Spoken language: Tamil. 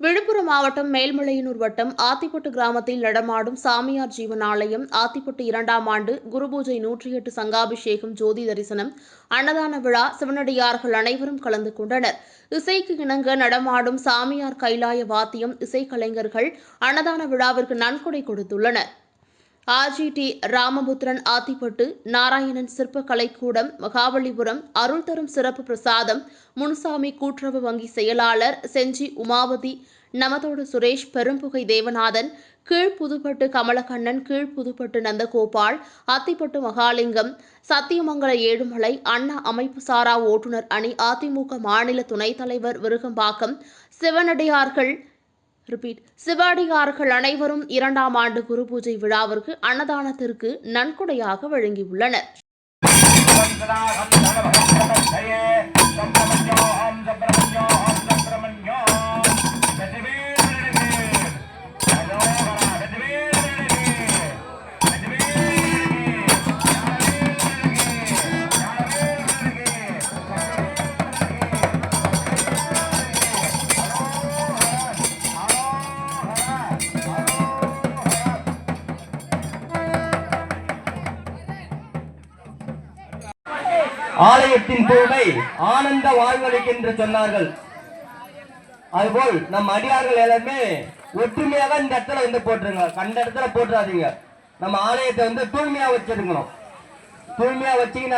விழுப்புரம் மாவட்டம் மேல்மலையனூர் வட்டம் ஆத்திப்பட்டு கிராமத்தில் நடமாடும் சாமியார் ஜீவன் ஆலயம் ஆத்திப்பட்டு இரண்டாம் ஆண்டு குருபூஜை நூற்றி எட்டு சங்காபிஷேகம் ஜோதி தரிசனம் அன்னதான விழா சிவனடியார்கள் அனைவரும் கலந்து கொண்டனர். இசைக்கு இணங்க நடமாடும் சாமியார் கைலாய வாத்தியம் இசைக்கலைஞர்கள் அன்னதான விழாவிற்கு நன்கொடை கொடுத்துள்ளனர். ஆஜிடி ராமபுத்திரன் ஆத்திப்பட்டு நாராயணன் சிற்ப கலைக்கூடம் மகாபலிபுரம் அருள் தரும் சிறப்பு பிரசாதம் முனுசாமி கூட்டுறவு வங்கி செயலாளர் செஞ்சி உமாவதி நமதோடு சுரேஷ் பெரும்புகை தேவநாதன் கீழ்ப்புதுப்பட்டு கமலக்கண்ணன் கீழ்ப்புதுப்பட்டு நந்தகோபால் அத்திப்பட்டு மகாலிங்கம் சத்தியமங்கல ஏழுமலை அண்ணா அமைப்பு சாரா ஓட்டுநர் அணி அதிமுக மாநில துணைத் தலைவர் விருகம்பாக்கம் சிவனடியார்கள் ரிப்பீட் சிவாடியார்கள் அனைவரும் இரண்டாம் ஆண்டு குரு பூஜை விழாவிற்கு அன்னதானத்திற்கு நன்கொடையாக வழங்கியுள்ளனர். ஆலயத்தின் தூய்மை ஆனந்த வாழ்வழிக்கு என்று சொன்னார்கள். அதுபோல் நம் அடியார்கள் எல்லாருமே ஒற்றுமையாக இந்த இடத்துல வந்து போட்டுருங்க. கண்ட இடத்துல போட்டுறாதீங்க. நம்ம ஆலயத்தை வந்து தூய்மையா வச்சிருக்கணும். தூய்மையா வச்சீங்கனாலே